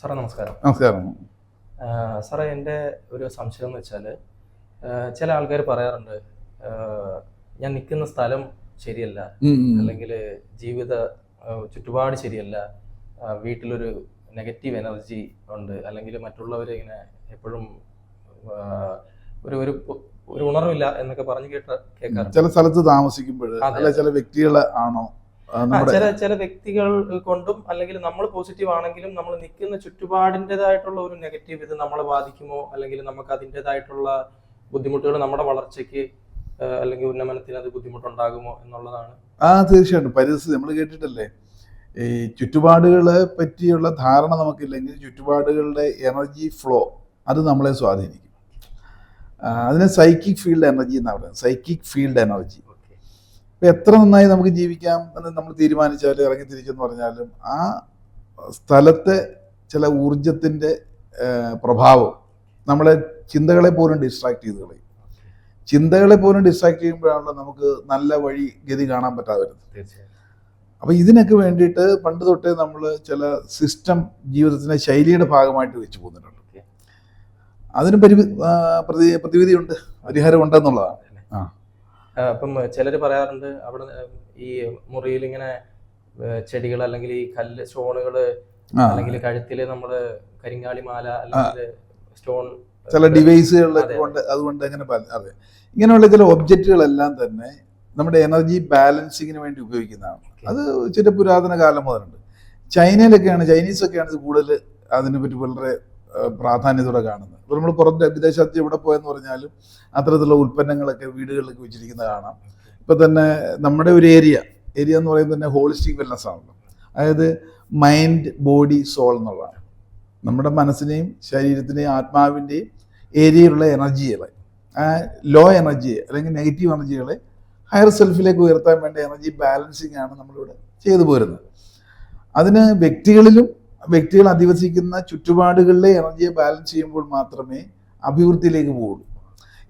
സാറേ നമസ്കാരം. നമസ്കാരം. സാറേ എന്റെ ഒരു സംശയം എന്ന് വെച്ചാൽ ചില ആൾക്കാർ പറയാറുണ്ട് ഞാൻ നിൽക്കുന്ന സ്ഥലം ശരിയല്ല. അല്ലെങ്കിൽ ജീവിത ചുറ്റുപാട് ശരിയല്ല. വീട്ടിലൊരു നെഗറ്റീവ് എനർജി ഉണ്ട്. അല്ലെങ്കിൽ മറ്റുള്ളവരെ ഇങ്ങനെ എപ്പോഴും ഒരു ഒരു ഒരു ഉണർവില്ല എന്നൊക്കെ പറഞ്ഞു കേട്ട കേൾക്കാറുണ്ട്. ചില സ്ഥലത്ത് താമസിക്കുമ്പോൾ ചില വ്യക്തികളെ ആണോ ചില ചില വ്യക്തികൾ കൊണ്ടും അല്ലെങ്കിൽ നമ്മൾ പോസിറ്റീവ് ആണെങ്കിലും നമ്മൾ നിൽക്കുന്ന ചുറ്റുപാടിന്റെതായിട്ടുള്ള ഒരു നെഗറ്റീവ് ഇത് നമ്മളെ ബാധിക്കുമോ? അല്ലെങ്കിൽ നമുക്ക് അതിന്റെതായിട്ടുള്ള ബുദ്ധിമുട്ടുകൾ നമ്മുടെ വളർച്ചയ്ക്ക് അല്ലെങ്കിൽ ഉന്നമനത്തിന് അത് ബുദ്ധിമുട്ടുണ്ടാകുമോ എന്നുള്ളതാണ്. ആ തീർച്ചയായിട്ടും. പരിസ്ഥിതി നമ്മൾ കേട്ടിട്ടല്ലേ? ഈ ചുറ്റുപാടുകളെ പറ്റിയുള്ള ധാരണ നമുക്കില്ലെങ്കിൽ ചുറ്റുപാടുകളുടെ എനർജി ഫ്ലോ അത് നമ്മളെ സ്വാധീനിക്കും. അതിനെ സൈക്കിക് ഫീൽഡ് എനർജി എന്നാണ് പറയുന്നത്. സൈക്കിക് ഫീൽഡ് എനർജി എത്ര നന്നായി നമുക്ക് ജീവിക്കാം എന്ന് നമ്മൾ തീരുമാനിച്ചാലും ഇറങ്ങി തിരിച്ചെന്ന് പറഞ്ഞാലും ആ സ്ഥലത്തെ ചില ഊർജത്തിന്റെ പ്രഭാവം നമ്മളെ ചിന്തകളെ പോലും ഡിസ്ട്രാക്ട് ചെയ്ത് കളയും. ചിന്തകളെ പോലും ഡിസ്ട്രാക്ട് ചെയ്യുമ്പോഴാണല്ലോ നമുക്ക് നല്ല വഴി ഗതി കാണാൻ പറ്റാതെ വരുന്നത് അപ്പോൾ ഇതിനൊക്കെ വേണ്ടിയിട്ട് പണ്ട് തൊട്ടേ നമ്മൾ ചില സിസ്റ്റം ജീവിതത്തിന്റെ ശൈലിയുടെ ഭാഗമായിട്ട് വെച്ച് പോകുന്നുണ്ട് അതിന് പരി ആ, പ്രതി പ്രതിവിധിയുണ്ട് പരിഹാരം ഉണ്ടെന്നുള്ളതാണ് ആ. അപ്പം ചിലർ പറയാറുണ്ട് അവിടെ ഈ മുറിയിൽ ഇങ്ങനെ ചെടികൾ അല്ലെങ്കിൽ ഈ കല്ല് സ്റ്റോണുകൾ അല്ലെങ്കിൽ കഴുത്തിൽ നമ്മൾ കരിങ്കാളി മാല അല്ലെങ്കിൽ സ്റ്റോൺ ചില ഡിവൈസുകളൊക്കെ. കൊണ്ട് അതുകൊണ്ട് അങ്ങനെ അതെ. ഇങ്ങനെയുള്ള ചില ഒബ്ജക്റ്റുകളെല്ലാം തന്നെ നമ്മുടെ എനർജി ബാലൻസിങ്ങിന് വേണ്ടി ഉപയോഗിക്കുന്നതാണ്. അത് ചില പുരാതന കാലം മുതലുണ്ട്. ചൈനയിലൊക്കെയാണ് ചൈനീസൊക്കെയാണ് ഇത് കൂടുതൽ അതിനെപ്പറ്റി വളരെ പ്രാധാന്യത്തോടെ കാണുന്നത്. ഇപ്പോൾ നമ്മൾ പുറത്ത് വിദേശത്ത് എവിടെ പോയെന്ന് പറഞ്ഞാലും അത്തരത്തിലുള്ള ഉൽപ്പന്നങ്ങളൊക്കെ വീടുകളിലൊക്കെ വെച്ചിരിക്കുന്നത് കാണാം. ഇപ്പം തന്നെ നമ്മുടെ ഒരു ഏരിയ ഏരിയ എന്ന് പറയുന്നത് തന്നെ ഹോളിസ്റ്റിക് വെൽനസ് ആണല്ലോ. അതായത് മൈൻഡ് ബോഡി സോൾ എന്നുള്ളതാണ്. നമ്മുടെ മനസ്സിനെയും ശരീരത്തിന്റെയും ആത്മാവിന്റെയും ഏരിയയിലുള്ള എനർജികളെ ലോ എനർജിയെ അല്ലെങ്കിൽ നെഗറ്റീവ് എനർജികളെ ഹയർ സെൽഫിലേക്ക് ഉയർത്താൻ വേണ്ട എനർജി ബാലൻസിങ് ആണ് നമ്മളിവിടെ ചെയ്തു പോരുന്നത്. അതിന് വ്യക്തികളിലും വ്യക്തികൾ അധിവസിക്കുന്ന ചുറ്റുപാടുകളിലെ എനർജിയെ ബാലൻസ് ചെയ്യുമ്പോൾ മാത്രമേ അഭിവൃദ്ധിയിലേക്ക് പോകുള്ളൂ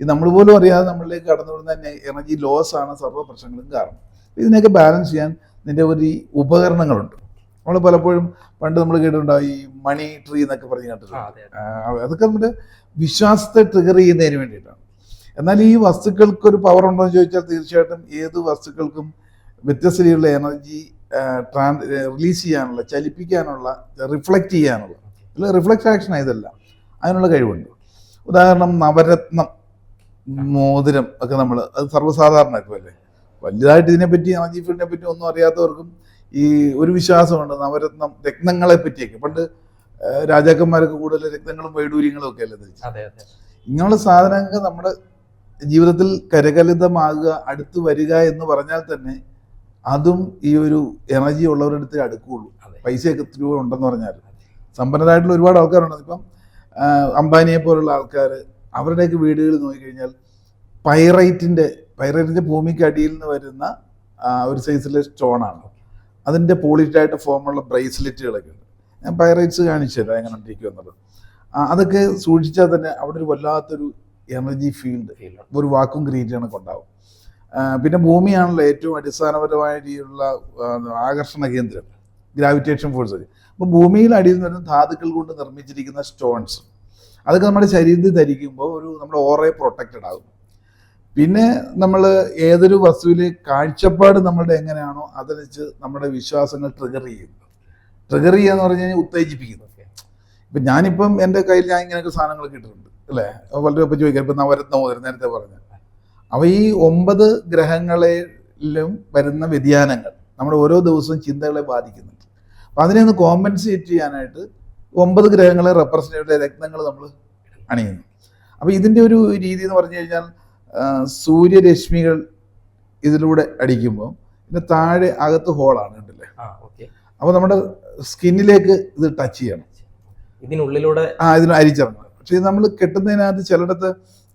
ഇത് നമ്മൾ പോലും അറിയാതെ നമ്മളിലേക്ക് കടന്നു വരുന്ന എനർജി ലോസ് ആണ് സർവ പ്രശ്നങ്ങളും കാരണം. ഇതിനെയൊക്കെ ബാലൻസ് ചെയ്യാൻ ഇതിന്റെ ഒരു ഉപകരണങ്ങളുണ്ട്. നമ്മൾ പലപ്പോഴും പണ്ട് നമ്മൾ കേട്ടിട്ടുണ്ടാവും ഈ മണി ട്രീ എന്നൊക്കെ പറഞ്ഞ് കേട്ടിട്ടുണ്ട്? അതൊക്കെ നമ്മുടെ വിശ്വാസത്തെ ട്രിഗർ ചെയ്യുന്നതിന് വേണ്ടിയിട്ടാണ്. എന്നാൽ ഈ വസ്തുക്കൾക്ക് ഒരു പവർ ഉണ്ടോ എന്ന് ചോദിച്ചാൽ തീർച്ചയായിട്ടും ഏത് വസ്തുക്കൾക്കും വ്യത്യസ്ത രീതിയിലുള്ള എനർജി ട്രാൻ റിലീസ് ചെയ്യാനുള്ള ചലിപ്പിക്കാനുള്ള റിഫ്ലക്റ്റ് ചെയ്യാനുള്ള അല്ല റിഫ്ലക്റ്റ് ആക്ഷൻ ഇതല്ല അതിനുള്ള കഴിവുണ്ട്. ഉദാഹരണം നവരത്നം മോതിരം ഒക്കെ നമ്മൾ അത് സർവസാധാരണ ഇപ്പോൾ അല്ലേ? വലുതായിട്ട് ഇതിനെപ്പറ്റി എനർജി പറ്റി ഒന്നും അറിയാത്തവർക്കും ഈ ഒരു വിശ്വാസമുണ്ട് നവരത്നം രത്നങ്ങളെ പറ്റിയൊക്കെ. പണ്ട് രാജാക്കന്മാരൊക്കെ കൂടുതൽ രക്തങ്ങളും വൈഡൂര്യങ്ങളും ഒക്കെ അല്ലേ അതെ ഇങ്ങനെയുള്ള സാധനങ്ങൾ നമ്മുടെ ജീവിതത്തിൽ കരകലിതമാകുക അടുത്ത് വരിക എന്ന് പറഞ്ഞാൽ തന്നെ അതും ഈ ഒരു എനർജി ഉള്ളവരുടെ അടുത്ത് അടുക്കുള്ളൂ. പൈസയൊക്കെ ഒത്തിരി രൂപ ഉണ്ടെന്ന് പറഞ്ഞാൽ. സമ്പന്നരായിട്ടുള്ള ഒരുപാട് ആൾക്കാരുണ്ട്. ഇപ്പം അംബാനിയെ പോലുള്ള ആൾക്കാർ അവരുടെയൊക്കെ വീടുകൾ നോക്കിക്കഴിഞ്ഞാൽ പൈറൈറ്റിന്റെ പൈറൈറ്റിന്റെ ഭൂമിക്ക് അടിയിൽ നിന്ന് വരുന്ന ഒരു സൈസിലെ സ്റ്റോണാണ്. അതിന്റെ പോളിറ്റായിട്ട് ഫോമുള്ള ബ്രേസ്ലെറ്റുകളൊക്കെ ഉണ്ട്. ഞാൻ പൈറൈറ്റ്സ് കാണിച്ചു തരാം എങ്ങനെ ഇരിക്കും എന്നുള്ളത്. അതൊക്കെ സൂക്ഷിച്ചാൽ തന്നെ അവിടെ ഒരു വല്ലാത്തൊരു എനർജി ഫീൽഡ് ഒരു വാക്കും ക്രിയേറ്റ് ചെയ്യണമൊക്കെ ഉണ്ടാവും. പിന്നെ ഭൂമിയാണല്ലോ ഏറ്റവും അടിസ്ഥാനപരമായ രീതിയിലുള്ള ആകർഷണ കേന്ദ്രം ഗ്രാവിറ്റേഷൻ ഫോഴ്സ് അപ്പോൾ ഭൂമിയിൽ അടിയിൽ നിന്ന് വരുന്ന ധാതുക്കൾ കൊണ്ട് നിർമ്മിച്ചിരിക്കുന്ന സ്റ്റോൺസ് അതൊക്കെ നമ്മുടെ ശരീരത്തിൽ ധരിക്കുമ്പോൾ ഒരു നമ്മുടെ ഓറയെ പ്രൊട്ടക്റ്റഡ് ആകും പിന്നെ നമ്മൾ ഏതൊരു വസ്തുവിലെ കാഴ്ചപ്പാട് നമ്മളുടെ എങ്ങനെയാണോ അതനുസരിച്ച് നമ്മുടെ വിശ്വാസങ്ങൾ ട്രിഗർ ചെയ്യും ട്രിഗർ ചെയ്യുക എന്ന് പറഞ്ഞു കഴിഞ്ഞാൽ ഉത്തേജിപ്പിക്കുന്നു. ഇപ്പം ഞാനിപ്പം എന്റെ കയ്യിൽ ഞാൻ ഇങ്ങനെയൊക്കെ സാധനങ്ങളൊക്കെ ഇട്ടിട്ടുണ്ട് അല്ലേ? വളരെ ഇപ്പം ചോദിക്കാം ഇപ്പം നവരത്ന മോതിരം നേരത്തെ പറഞ്ഞ അപ്പോൾ ഈ ഒമ്പത് ഗ്രഹങ്ങളിലും വരുന്ന വ്യതിയാനങ്ങൾ നമ്മുടെ ഓരോ ദിവസവും ചിന്തകളെ ബാധിക്കുന്നുണ്ട്. അപ്പൊ അതിനെ ഒന്ന് കോമ്പൻസേറ്റ് ചെയ്യാനായിട്ട് ഒമ്പത് ഗ്രഹങ്ങളെ റെപ്രസെന്റ് ചെയ്ത രത്നങ്ങൾ നമ്മൾ അണിയുന്നു. അപ്പോൾ ഇതിന്റെ ഒരു രീതി എന്ന് പറഞ്ഞു കഴിഞ്ഞാൽ സൂര്യരശ്മികൾ ഇതിലൂടെ അടിക്കുമ്പോൾ ഇതിന്റെ താഴെ അകത്ത് ഹോളാണ് കണ്ടില്ലേ? അപ്പോൾ നമ്മുടെ സ്കിന്നിലേക്ക് ഇത് ടച്ച് ചെയ്യണം. ഇതിനുള്ളിലൂടെ ആ ഇതിന് അരിച്ചിറങ്ങണം. പക്ഷേ ഇത് നമ്മൾ കെട്ടുന്നതിനകത്ത് ചിലയിടത്ത്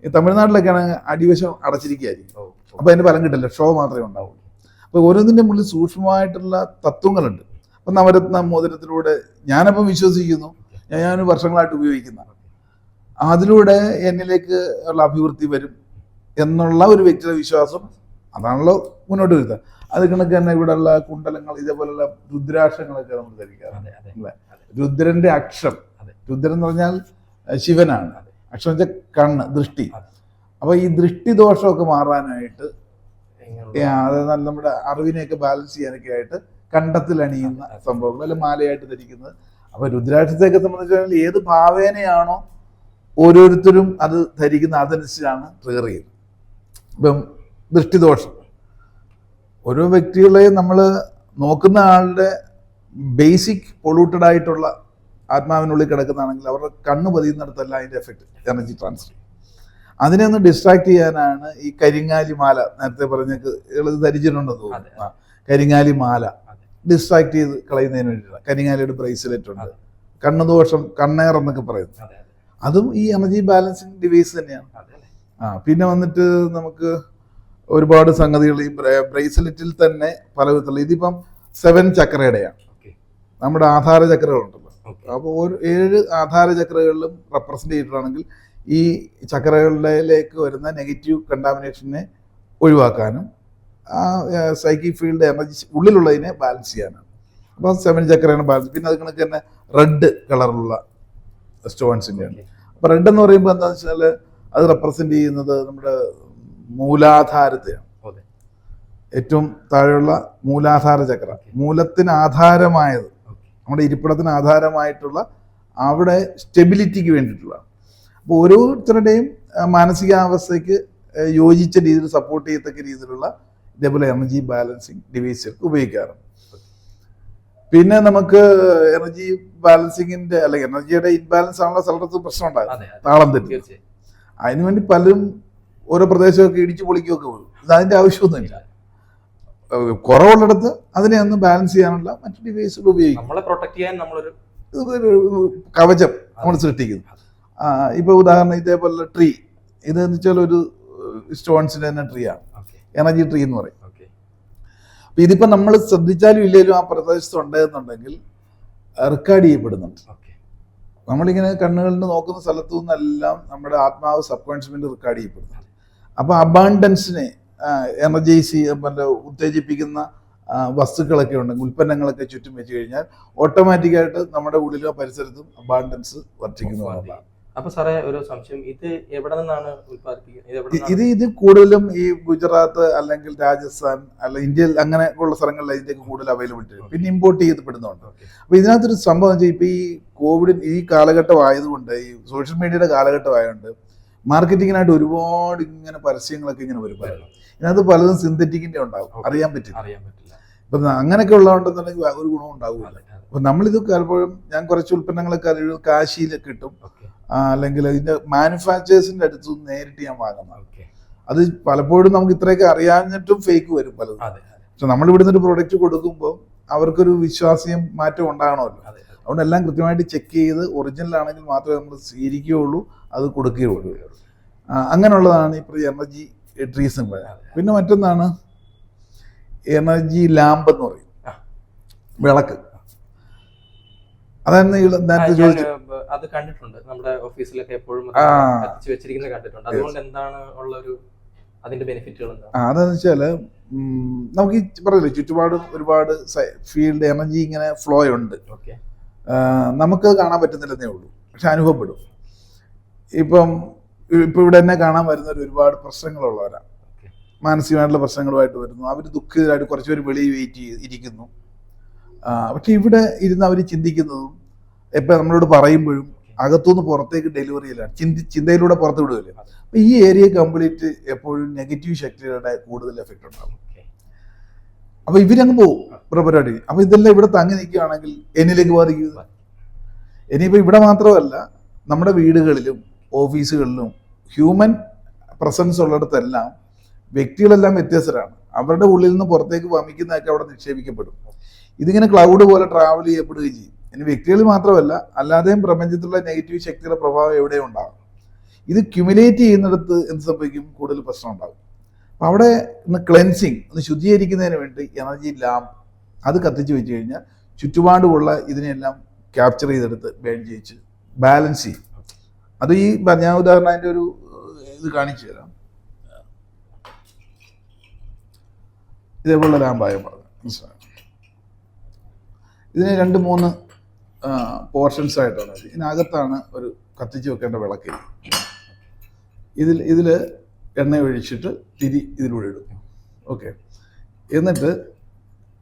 ഈ തമിഴ്നാട്ടിലൊക്കെയാണ് അടിവശം അടച്ചിരിക്കുകയായിരിക്കും. അപ്പോൾ അതിന് ഫലം കിട്ടില്ല ഷോ മാത്രമേ ഉണ്ടാവുള്ളൂ. അപ്പോൾ ഓരോന്നിന്റെ മുകളിൽ സൂക്ഷ്മമായിട്ടുള്ള തത്വങ്ങളുണ്ട്. അപ്പം നവരത്ന മോതിരത്തിലൂടെ ഞാനപ്പം വിശ്വസിക്കുന്നു ഞാൻ ഞാൻ വർഷങ്ങളായിട്ട് ഉപയോഗിക്കുന്ന. അതിലൂടെ എന്നിലേക്ക് ഉള്ള അഭിവൃദ്ധി വരും എന്നുള്ള ഒരു വ്യക്തിയുടെ വിശ്വാസം അതാണല്ലോ മുന്നോട്ട് വരുന്നത്. അത് കണക്ക് തന്നെ ഇവിടെയുള്ള കുണ്ടലങ്ങൾ ഇതേപോലുള്ള രുദ്രാക്ഷങ്ങളൊക്കെ നമ്മൾ ധരിക്കാറുണ്ട്. രുദ്രന്റെ അക്ഷം. രുദ്രൻ എന്ന് പറഞ്ഞാൽ ശിവനാണ്. അക്ഷം വെച്ചാൽ കണ്ണ് ദൃഷ്ടി. അപ്പോൾ അപ്പൊ ഈ ദൃഷ്ടി ദോഷമൊക്കെ മാറാനായിട്ട് അതായത് നമ്മുടെ അറിവിനെയൊക്കെ ബാലൻസ് ചെയ്യാനൊക്കെ ആയിട്ട് കണ്ടത്തിൽ അണിയുന്ന. സംഭവങ്ങൾ അല്ലെ മാലയായിട്ട് ധരിക്കുന്നത്. അപ്പൊ രുദ്രാക്ഷത്തെയൊക്കെ സംബന്ധിച്ചാൽ ഏത് ഭാവേനയാണോ ഓരോരുത്തരും അത് ധരിക്കുന്ന അതനുസരിച്ചാണ് ട്രിഗർ ചെയ്യുന്നത്. ഇപ്പം ദൃഷ്ടിദോഷം. ഓരോ വ്യക്തികളെയും നമ്മൾ നോക്കുന്ന ആളുടെ ബേസിക് പൊള്യൂട്ടഡ് ആയിട്ടുള്ള ആത്മാവിനുള്ളിൽ കിടക്കുന്നതാണെങ്കിൽ അവരുടെ കണ്ണ് പതിയുന്നിടത്തല്ല അതിന്റെ എഫക്റ്റ് എനർജി ട്രാൻസ്ഫർ അതിനെ ഒന്ന് ഡിസ്ട്രാക്ട് ചെയ്യാനാണ് ഈ കരിങ്ങാലി മാല നേരത്തെ പറഞ്ഞ ഇളത് ധരിച്ചിട്ടുണ്ടെന്ന്. തോന്നുന്നു. കരിങ്ങാലി മാല ഡിസ്ട്രാക്ട് ചെയ്ത് കളയുന്നതിന് വേണ്ടിയിട്ടാണ്. കരിങ്ങാലിയുടെ ബ്രേസ്ലെറ്റ് ഉണ്ട്. കണ്ണു കണ്ണുദോഷം കണ്ണേർ എന്നൊക്കെ പറയുന്നു അതെ, ഈ എനർജി ബാലൻസിങ് ഡിവൈസ് തന്നെയാണ്? ആ പിന്നെ വന്നിട്ട് നമുക്ക് ഒരുപാട് സംഗതികൾ ഈ ബ്രേസ്ലെറ്റിൽ തന്നെ പല വിധത്തിലുള്ള ഇതിപ്പം സെവൻ ചക്രയുടെയാണ്. നമ്മുടെ ആധാര ചക്രകളുണ്ടല്ലോ. അപ്പോൾ ഒരു ഏഴ് ആധാര ചക്രകളിലും റെപ്രസെന്റ് ചെയ്തിട്ടാണെങ്കിൽ ഈ ചക്രകളിലേക്ക് വരുന്ന നെഗറ്റീവ് കണ്ടാമിനേഷനെ ഒഴിവാക്കാനും ആ സൈക്കിക് ഫീൽഡ് എനർജി ഉള്ളിലുള്ളതിനെ ബാലൻസ് ചെയ്യാനാണ് അപ്പോൾ സെവൻ ചക്രയാണ് ബാലൻസ് പിന്നെ അത് കണക്ക് തന്നെ റെഡ് കളറുള്ള സ്റ്റോൺസിന്റെയാണ്. അപ്പോൾ റെഡ് എന്ന് പറയുമ്പോൾ എന്താണെന്ന് വെച്ചാൽ അത് റെപ്രസെന്റ് ചെയ്യുന്നത് നമ്മുടെ മൂലാധാരത്തെയാണ്. ഏറ്റവും താഴെയുള്ള മൂലാധാര ചക്ര മൂലത്തിന് ആധാരമായത്. നമ്മുടെ ഇരിപ്പിടത്തിന് ആധാരമായിട്ടുള്ള അവിടെ സ്റ്റെബിലിറ്റിക്ക് വേണ്ടിയിട്ടുള്ളതാണ് അപ്പോൾ ഓരോരുത്തരുടെയും മാനസികാവസ്ഥയ്ക്ക് യോജിച്ച രീതിയിൽ സപ്പോർട്ട് ചെയ്യത്തക്ക രീതിയിലുള്ള ഇതേപോലെ എനർജി ബാലൻസിങ് ഡിവൈസ് ഉപയോഗിക്കാറുണ്ട്. പിന്നെ നമുക്ക് എനർജി ബാലൻസിങ്ങിന്റെ അല്ലെങ്കിൽ എനർജിയുടെ ഇൻബാലൻസ് ആണല്ലോ സ്ഥലത്ത് പ്രശ്നം ഉണ്ടാകും. താളം തെറ്റി. അതിനുവേണ്ടി പലരും ഓരോ പ്രദേശമൊക്കെ ഇടിച്ചു പൊളിക്കുകയൊക്കെ പോകും ഇത് അതിന്റെ ആവശ്യമൊന്നുമില്ല. കുറവുള്ളിടത്ത് അതിനെ ഒന്ന് ബാലൻസ് ചെയ്യാനുള്ള മറ്റു ഡിവൈസുകൾ ഉപയോഗിക്കും. നമ്മളെ പ്രൊട്ടക്ട് ചെയ്യാൻ നമ്മളൊരു കവചം നമ്മൾ സൃഷ്ടിക്കുന്നു. ഇപ്പൊ ഉദാഹരണം ഇതേപോലെ ട്രീ ഇത് എന്ന് വെച്ചാൽ ഒരു സ്റ്റോൺസിന്റെ തന്നെ ട്രീ ആണ്. എനർജി ട്രീ എന്ന് പറയും. അപ്പൊ ഇതിപ്പോ നമ്മൾ ശ്രദ്ധിച്ചാലും ഇല്ലെങ്കിലും ആ പ്രദേശത്ത് ഉണ്ടെന്നുണ്ടെങ്കിൽ റെക്കോർഡ് ചെയ്യപ്പെടുന്നുണ്ട്. നമ്മളിങ്ങനെ കണ്ണുകളിൽ നോക്കുന്ന സ്ഥലത്തു നിന്നെല്ലാം നമ്മുടെ ആത്മാവ് സബ് കോൺഷ്യസ്മെന്റ് റെക്കോർഡ് ചെയ്യപ്പെടുന്നുണ്ട്. അപ്പൊ അബാണ്ടൻസിനെ എനർജൈസ് മറ്റേ ഉത്തേജിപ്പിക്കുന്ന വസ്തുക്കളൊക്കെ ഉണ്ടെങ്കിൽ ഉൽപ്പന്നങ്ങളൊക്കെ ചുറ്റും വെച്ച് കഴിഞ്ഞാൽ ഓട്ടോമാറ്റിക്കായിട്ട് നമ്മുടെ ഉള്ളിലോ പരിസരത്തും അബാണ്ടൻസ് വർദ്ധിക്കുന്നു എന്നുള്ളതാണ്. അപ്പൊ സാറേ ഒരു സംശയം. ഇത് എവിടെ നിന്നാണ് ഉത്പാദിപ്പിക്കുന്നത് ഇത് ഇത് കൂടുതലും ഈ ഗുജറാത്ത് അല്ലെങ്കിൽ രാജസ്ഥാൻ അല്ല ഇന്ത്യയിൽ അങ്ങനെ ഉള്ള സ്ഥലങ്ങളിൽ ഇതിന്റെ കൂടുതൽ അവൈലബിലിറ്റി പിന്നെ ഇമ്പോർട്ട് ചെയ്യപ്പെടുന്നുണ്ട്. അപ്പൊ ഇതിനകത്തൊരു സംഭവം വെച്ചാൽ ഇപ്പൊ ഈ കോവിഡ് ഈ കാലഘട്ടം ആയതുകൊണ്ട് ഈ സോഷ്യൽ മീഡിയയുടെ കാലഘട്ടം ആയതുകൊണ്ട് മാർക്കറ്റിങ്ങിനായിട്ട് ഒരുപാട് ഇങ്ങനെ പരസ്യങ്ങളൊക്കെ ഇങ്ങനെ വരും. ഇതിനകത്ത് പലതും സിന്തറ്റിക്കിന്റെ ഉണ്ടാവും. അറിയാൻ പറ്റില്ല. അറിയാൻ പറ്റില്ല. ഇപ്പൊ അങ്ങനെയൊക്കെ ഉള്ളതുകൊണ്ടെന്നുണ്ടെങ്കിൽ ഒരു ഗുണം ഉണ്ടാവില്ല. അപ്പൊ നമ്മളിത് പലപ്പോഴും ഞാൻ കുറച്ച് ഉൽപ്പന്നങ്ങളൊക്കെ അറിയുന്നത് കാശിയിലൊക്കെ കിട്ടും. അല്ലെങ്കിൽ ഇതിന്റെ മാനുഫാക്ചേഴ്സിന്റെ അടുത്ത് നേരിട്ട് ഞാൻ വാങ്ങുന്നതാണ്. അത് പലപ്പോഴും നമുക്ക് ഇത്രയൊക്കെ അറിയാഞ്ഞിട്ടും ഫേക്ക് വരും പലതും. പക്ഷെ നമ്മൾ ഇവിടുന്ന് ഒരു പ്രൊഡക്റ്റ് കൊടുക്കുമ്പോൾ അവർക്കൊരു വിശ്വാസ്യം മാറ്റം ഉണ്ടാകണമല്ലോ അതെ, അതെ. അതുകൊണ്ട് എല്ലാം കൃത്യമായിട്ട് ചെക്ക് ചെയ്ത് ഒറിജിനൽ ആണെങ്കിൽ മാത്രമേ നമ്മൾ സ്വീകരിക്കുകയുള്ളൂ അത് കൊടുക്കുകയുള്ളൂ. അങ്ങനെയുള്ളതാണ് ഇപ്പോൾ എനർജി ട്രീസ് പിന്നെ മറ്റൊന്നാണ് എനർജി ലാമ്പ് എന്ന് പറയും. വിളക്ക്. അതായിരുന്നു നേരത്തെ ഏഹ്, അത് കണ്ടിട്ടുണ്ട്. നമ്മുടെ ഓഫീസിലൊക്കെ എപ്പോഴും വെച്ചിരിക്കുന്നത് കണ്ടിട്ടുണ്ട്. അതുകൊണ്ട് എന്താണ് ഉള്ള ഒരു അതിന്റെ ബെനിഫിറ്റുകൾ അതെന്ന് വെച്ചാൽ നമുക്ക് ഈ പറയില്ലേ ചുറ്റുപാടും ഒരുപാട് ഫീൽഡ് എനർജി ഇങ്ങനെ ഫ്ലോ ഉണ്ട്. നമുക്ക് കാണാൻ പറ്റുന്നില്ലെന്നേ ഉള്ളൂ. പക്ഷെ അനുഭവപ്പെടും. ഇപ്പം ഇപ്പം ഇവിടെ തന്നെ കാണാൻ വരുന്ന ഒരുപാട് പ്രശ്നങ്ങളുള്ളവരാണ് മാനസികമായിട്ടുള്ള പ്രശ്നങ്ങളുമായിട്ട് വരുന്നു. അവർ ദുഃഖിതരായിട്ട് കുറച്ച് പേര് വെളിയിൽ വെയിറ്റ് ഇരിക്കുന്നു. പക്ഷെ ഇവിടെ ഇരുന്ന് അവർ ചിന്തിക്കുന്നതും എപ്പോൾ നമ്മളോട് പറയുമ്പോഴും അകത്തുനിന്ന് പുറത്തേക്ക് ഡെലിവറി ചെയ്യലാണ് ചിന്തി ചിന്തയിലൂടെ പുറത്ത് വിടുകയില്ല. അപ്പൊ ഈ ഏരിയ കംപ്ലീറ്റ് എപ്പോഴും നെഗറ്റീവ് ശക്തികളുടെ കൂടുതൽ എഫക്റ്റ് ഉണ്ടാകും അപ്പൊ ഇവരങ്ങ് പോകും പരിപാടി അപ്പൊ ഇതെല്ലാം ഇവിടെ തങ്ങി നിൽക്കുകയാണെങ്കിൽ എന്നിലേക്ക് ബാധിക്കുക ഇനിയിപ്പോ ഇവിടെ മാത്രമല്ല നമ്മുടെ വീടുകളിലും ഓഫീസുകളിലും ഹ്യൂമൻ പ്രസൻസ് ഉള്ളിടത്തെല്ലാം വ്യക്തികളെല്ലാം വ്യത്യസ്തരാണ്. അവരുടെ ഉള്ളിൽ നിന്ന് പുറത്തേക്ക് വമിക്കുന്നതൊക്കെ അവിടെ നിക്ഷേപിക്കപ്പെടും. ഇതിങ്ങനെ ക്ലൗഡ് പോലെ ട്രാവൽ ചെയ്യപ്പെടുകയും ചെയ്യും. ഇനി വ്യക്തികൾ മാത്രമല്ല അല്ലാതെയും പ്രപഞ്ചത്തിലുള്ള നെഗറ്റീവ് ശക്തിയുടെ പ്രഭാവം എവിടെയും ഉണ്ടാകും? ഇത് ക്യുമുലേറ്റ് ചെയ്യുന്നിടത്ത് എന്ത് സംഭവിക്കും? കൂടുതൽ പ്രശ്നം ഉണ്ടാകും. അപ്പം അവിടെ ഒന്ന് ക്ലെൻസിങ് ഒന്ന് ശുദ്ധീകരിക്കുന്നതിന് വേണ്ടി എനർജി ലാബ് അത് കത്തിച്ച് വെച്ച് കഴിഞ്ഞാൽ ചുറ്റുപാടുമുള്ള ഇതിനെല്ലാം ക്യാപ്ചർ ചെയ്തെടുത്ത് ബേൺ ചെയ്യിച്ച് ബാലൻസ് ചെയ്യും. അത് ഈ ഞാൻ ഉദാഹരണം അതിന്റെ ഒരു ഇത് കാണിച്ചു തരാം. ഇതേപോലുള്ള ലാമ്പായ പറഞ്ഞു മനസ്സിലായോ? ഇതിന് രണ്ട് മൂന്ന് പോർഷൻസ് ആയിട്ടാണ് ഇതിനകത്താണ് ഒരു കത്തിച്ച് വെക്കേണ്ട വിളക്ക്. ഇതിൽ ഇതിൽ എണ്ണ ഒഴിച്ചിട്ട് തിരി ഇതിലൂടെ ഇടും. ഓക്കെ. എന്നിട്ട്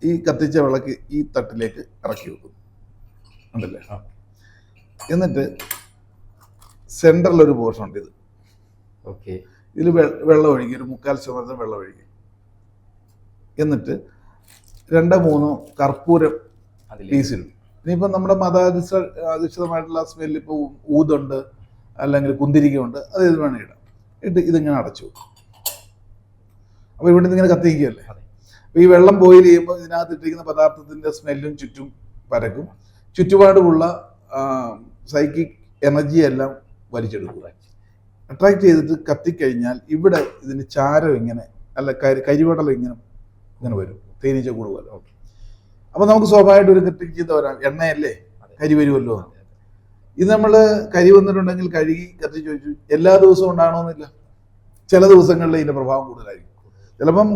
ഈ കത്തിച്ച വിളക്ക് ഈ തട്ടിലേക്ക് ഇറക്കി വെക്കും. ഉണ്ടല്ലേ? ആ. എന്നിട്ട് സെന്ററിലൊരു പോർഷൻ ഉണ്ട് ഇത്. ഓക്കെ. ഇതിൽ വെള്ളം ഒഴുകി ഒരു മുക്കാൽ ശതമാനത്തിന് വെള്ളം ഒഴുകി എന്നിട്ട് രണ്ടോ മൂന്നോ കർപ്പൂരം പീസിലും ഇനിയിപ്പോൾ ഇനിയിപ്പം നമ്മുടെ മതാധിഷ്ഠ അധിഷ്ഠിതമായിട്ടുള്ള സ്മെല്ല് ഇപ്പോൾ ഊതുണ്ട് അല്ലെങ്കിൽ കുന്തിരിക്കമുണ്ട് അത് ഇത് വേണം ഇടാം. ഇട്ട് ഇതിങ്ങനെ അടച്ചു അപ്പോൾ ഇവിടെ നിന്ന് ഇങ്ങനെ കത്തിക്കുകയല്ലേ അപ്പോൾ ഈ വെള്ളം ബോയിൽ ചെയ്യുമ്പോൾ ഇതിനകത്ത് ഇട്ടിരിക്കുന്ന പദാർത്ഥത്തിന്റെ സ്മെല്ലും ചുറ്റും പരക്കും. ചുറ്റുപാടുമുള്ള സൈക്കിക് എനർജി എല്ലാം വലിച്ചെടുക്കും അട്രാക്ട് ചെയ്തിട്ട് കത്തിക്കഴിഞ്ഞാൽ ഇവിടെ ഇതിന് ചാരം ഇങ്ങനെ അല്ല കരി കരിവടലം ഇങ്ങനെ ഇങ്ങനെ വരും. തേനീച്ച കൂടുമല്ലോ അപ്പോൾ നമുക്ക് സ്വാഭാവികമായിട്ട് ഒരു കത്തിക്ക് ചെയ്ത വരാം. എണ്ണയല്ലേ? കരി വരുമല്ലോ. ഇത് നമ്മൾ കരി വന്നിട്ടുണ്ടെങ്കിൽ കഴുകി കത്തിച്ച് ചോദിച്ചു എല്ലാ ദിവസവും ഉണ്ടാകണമെന്നില്ല ചില ദിവസങ്ങളിൽ ഇതിന്റെ പ്രഭാവം കൂടുതലായിരിക്കും. ചിലപ്പം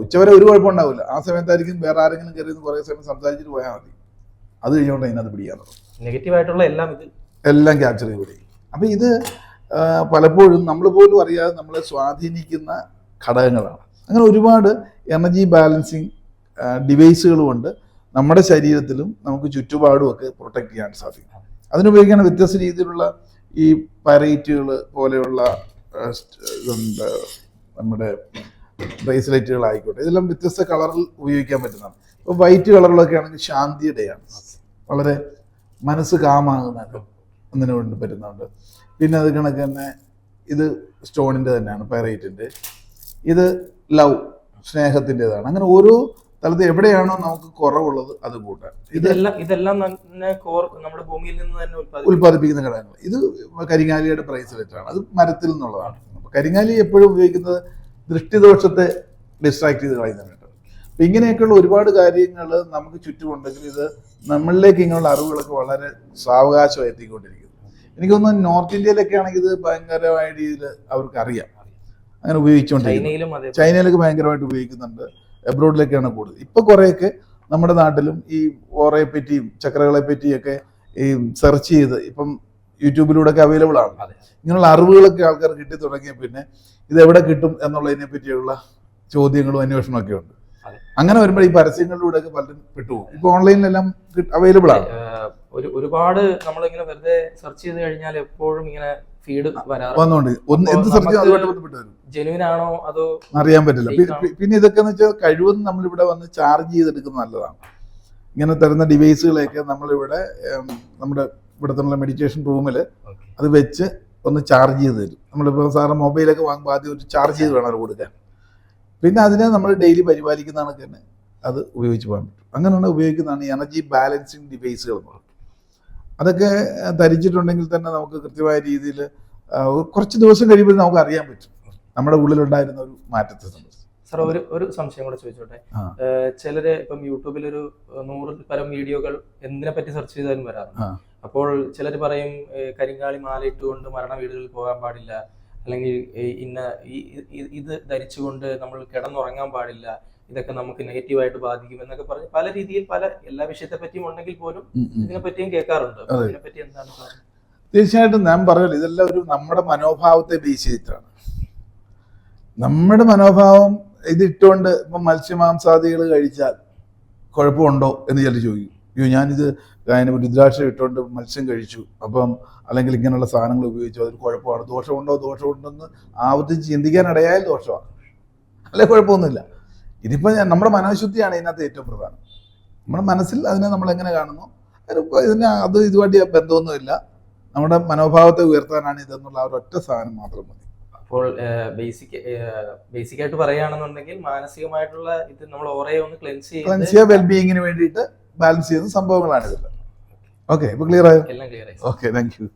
ഉച്ചവരെ ഒരു കുഴപ്പം ഉണ്ടാവില്ല. ആ സമയത്തായിരിക്കും വേറെ ആരെങ്കിലും കയറി കുറേ സമയം സംസാരിച്ചിട്ട് പോയാൽ മതി. അത് കഴിഞ്ഞുകൊണ്ട് അതിനകത്ത് പിടിക്കാൻ തുടങ്ങും. നെഗറ്റീവ് ആയിട്ടുള്ള എല്ലാം ഇത് എല്ലാം ക്യാപ്ചർ ചെയ്ത് പിടിക്കും. അപ്പം ഇത് പലപ്പോഴും നമ്മൾ പോലും അറിയാതെ നമ്മളെ സ്വാധീനിക്കുന്ന ഘടകങ്ങളാണ്. അങ്ങനെ ഒരുപാട് എനർജി ബാലൻസിങ് ഡിവൈസുകൾ കൊണ്ട് നമ്മുടെ ശരീരത്തിലും നമുക്ക് ചുറ്റുപാടും ഒക്കെ പ്രൊട്ടക്ട് ചെയ്യാൻ സാധിക്കും. അതിനുപയോഗിക്കുന്ന വ്യത്യസ്ത രീതിയിലുള്ള ഈ പരൈറ്റുകൾ പോലെയുള്ള ഇതുണ്ട് നമ്മുടെ ബ്രേസ്ലെറ്റുകളായിക്കോട്ടെ ഇതെല്ലാം വ്യത്യസ്ത കളറിൽ ഉപയോഗിക്കാൻ പറ്റുന്നതാണ്. ഇപ്പോൾ വൈറ്റ് കളറുകളൊക്കെ ആണെങ്കിൽ ശാന്തിയുടെയാണ്. വളരെ മനസ്സ് കാമാകുന്നതൊക്കെ ഒന്നിനു കൊണ്ട് പറ്റുന്നുണ്ട് പിന്നെ അത് കണക്ക് തന്നെ ഇത് സ്റ്റോണിന്റെ തന്നെയാണ് പൈറൈറ്റിന്റെ ഇത് ലവ് സ്നേഹത്തിന്റെതാണ്. അങ്ങനെ ഓരോ സ്ഥലത്ത് എവിടെയാണോ നമുക്ക് കുറവുള്ളത് അത് കൂട്ടാൻ ഇതെല്ലാം ഇതെല്ലാം തന്നെ നമ്മുടെ ഭൂമിയിൽ നിന്ന് തന്നെ ഉൽപ്പാദിപ്പിക്കുന്ന ഘടകങ്ങൾ. ഇത് കരിങ്ങാലിയുടെ പ്രൈസ് വെച്ചാണ്. അത് മരത്തിൽ നിന്നുള്ളതാണ്. കരിങ്ങാലി എപ്പോഴും ഉപയോഗിക്കുന്നത് ദൃഷ്ടിദോഷത്തെ ഡിസ്ട്രാക്ട് ചെയ്ത് കളയുന്നതിനായിട്ട് അപ്പം ഇങ്ങനെയൊക്കെയുള്ള ഒരുപാട് കാര്യങ്ങൾ നമുക്ക് ചുറ്റുമുണ്ടെങ്കിൽ ഇത് നമ്മളിലേക്ക് ഇങ്ങനെയുള്ള അറിവുകളൊക്കെ വളരെ സാവകാശം എത്തിക്കൊണ്ടിരിക്കുന്നു. എനിക്ക് തോന്നുന്നു നോർത്ത് ഇന്ത്യയിലൊക്കെ ആണെങ്കിൽ ഇത് ഭയങ്കരമായ രീതിയിൽ അവർക്ക് അറിയാം അങ്ങനെ ഉപയോഗിച്ചുകൊണ്ടിരിക്കുന്നു. ചൈനയിലൊക്കെ ഭയങ്കരമായിട്ട് ഉപയോഗിക്കുന്നുണ്ട്. എബ്രോഡിലൊക്കെയാണ് കൂടുതൽ. ഇപ്പൊ കുറേയൊക്കെ നമ്മുടെ നാട്ടിലും ഈ ഓറയെ പറ്റിയും ചക്രകളെ പറ്റിയൊക്കെ ഈ സെർച്ച് ചെയ്ത് ഇപ്പം യൂട്യൂബിലൂടെ ഒക്കെ അവൈലബിൾ ആണ് ഇങ്ങനെയുള്ള അറിവുകളൊക്കെ ആൾക്കാർ കിട്ടി തുടങ്ങിയ പിന്നെ ഇത് എവിടെ കിട്ടും എന്നുള്ളതിനെ പറ്റിയുള്ള ചോദ്യങ്ങളും അന്വേഷണമൊക്കെ ഉണ്ട്. അങ്ങനെ വരുമ്പോൾ ഈ പരസ്യങ്ങളിലൂടെ ഒക്കെ പലരും പെട്ടുപോകും. ഇപ്പൊ ഓൺലൈനിലെല്ലാം അവൈലബിൾ ആണ്. ഒരു ഒരുപാട് നമ്മളിങ്ങനെ വെറുതെ സെർച്ച് ചെയ്ത് കഴിഞ്ഞാൽ എപ്പോഴും ഇങ്ങനെ ഫീഡ് വരാറുണ്ട് ജെനുവിൻ ആണോ അതോ അറിയാൻ പറ്റില്ല. പിന്നെ ഇതൊക്കെ എന്ന് വെച്ചാൽ കഴിവതും നമ്മളിവിടെ വന്ന് ചാർജ് ചെയ്തെടുക്കുന്നത് നല്ലതാണ്. ഇങ്ങനെ തരുന്ന ഡിവൈസുകളെയൊക്കെ നമ്മളിവിടെ നമ്മുടെ ഇവിടുത്തെ മെഡിറ്റേഷൻ റൂമിൽ അത് വെച്ച് ഒന്ന് ചാർജ് ചെയ്ത് തരും. നമ്മളിപ്പോൾ സാറ് മൊബൈലൊക്കെ വാങ്ങുമ്പോൾ ആദ്യം ഒരു ചാർജ് ചെയ്ത് വേണം അവർ കൊടുക്കാൻ. പിന്നെ അതിനെ നമ്മൾ ഡെയിലി പരിപാലിക്കുന്നതാണ് തന്നെ അത് ഉപയോഗിച്ച് പോകാൻ പറ്റും. അങ്ങനെയാണ് ഉപയോഗിക്കുന്നതാണ് എനർജി ബാലൻസിങ് ഡിവൈസുകൾ എന്ന് പറയുന്നത്. അതൊക്കെ ധരിച്ചിട്ടുണ്ടെങ്കിൽ തന്നെ നമുക്ക് കൃത്യമായ രീതിയിൽ കുറച്ച് ദിവസം കഴിയുമ്പോൾ നമുക്ക് അറിയാൻ പറ്റും. നമ്മുടെ ഉള്ളിലുണ്ടായിരുന്ന ഒരു മാറ്റത്തെ സംബന്ധിച്ച്. സാർ ഒരു ഒരു സംശയം കൂടെ ചോദിച്ചോട്ടെ? ചിലര് ഇപ്പം യൂട്യൂബിൽ ഒരു നൂറിൽ പരം വീഡിയോകൾ എന്തിനെ പറ്റി സെർച്ച് ചെയ്താലും വരാറുണ്ട്. അപ്പോൾ ചിലർ പറയും കരിങ്കാളി മാല ഇട്ടുകൊണ്ട് മരണ വീടുകളിൽ പോകാൻ പാടില്ല. അല്ലെങ്കിൽ ഇന്ന ഇത് ധരിച്ചുകൊണ്ട് നമ്മൾ കിടന്നുറങ്ങാൻ പാടില്ല. ഇതൊക്കെ നമുക്ക് നെഗറ്റീവായിട്ട് ബാധിക്കും എന്നൊക്കെ പറഞ്ഞ് പല രീതിയിൽ പല എല്ലാ വിഷയത്തെ പറ്റിയും ഉണ്ടെങ്കിൽ പോലും. ഇതിനെ പറ്റിയും കേൾക്കാറുണ്ട്. ഇതിനെ പറ്റി ഇതിനെപ്പറ്റി എന്താണ് തീർച്ചയായിട്ടും ഞാൻ പറഞ്ഞല്ലോ ഇതെല്ലാം ഒരു നമ്മുടെ മനോഭാവത്തെ ബേസ് ചെയ്തിട്ടാണ്. നമ്മുടെ മനോഭാവം ഇതിട്ടുകൊണ്ട് ഇപ്പം മത്സ്യമാംസാദികൾ കഴിച്ചാൽ കുഴപ്പമുണ്ടോ എന്ന് ചിലർ ചോദിക്കും. അയ്യോ ഞാനിത് അതിന് രുദ്രാക്ഷം ഇട്ടുകൊണ്ട് മത്സ്യം കഴിച്ചു. അപ്പം അല്ലെങ്കിൽ ഇങ്ങനെയുള്ള സാധനങ്ങൾ ഉപയോഗിച്ചു അതൊരു കുഴപ്പമാണ്. ദോഷമുണ്ടോ? ദോഷമുണ്ടെന്ന് ആവർത്തിച്ച് ചിന്തിക്കാനിടയായാൽ ദോഷമാണ്. അല്ലെ കുഴപ്പമൊന്നുമില്ല. ഇതിപ്പോൾ ഞാൻ- നമ്മുടെ മനോശുദ്ധിയാണ് ഇതിനകത്ത് ഏറ്റവും പ്രധാനം. നമ്മുടെ മനസ്സിൽ അതിനെ നമ്മൾ എങ്ങനെ കാണുന്നു ഇതിന് അത് ഇതുമായിട്ട് ബന്ധമൊന്നുമില്ല. നമ്മുടെ മനോഭാവത്തെ ഉയർത്താനാണ് ഇതെന്നുള്ള ആ ഒരൊറ്റ സാധനം മാത്രം മതി. അപ്പോൾ ബേസിക് ബേസിക് ആയിട്ട് പറയുകയാണെന്നുണ്ടെങ്കിൽ മാനസികമായിട്ടുള്ള ഇത് നമ്മൾ ഓറയെ ഒന്ന് ക്ലെൻസ് ചെയ്യുക ക്ലെൻസ് ചെയ്യുക വെൽബീയിങ്ങിന് വേണ്ടിയിട്ട് ബാലൻസ് ചെയ്യുന്ന സംഭവങ്ങളാണ് ഇതെല്ലാം. ഓക്കെ ഇപ്പൊ ക്ലിയർ ആയോ? എല്ലാം ക്ലിയർ ആയി. Okay thank you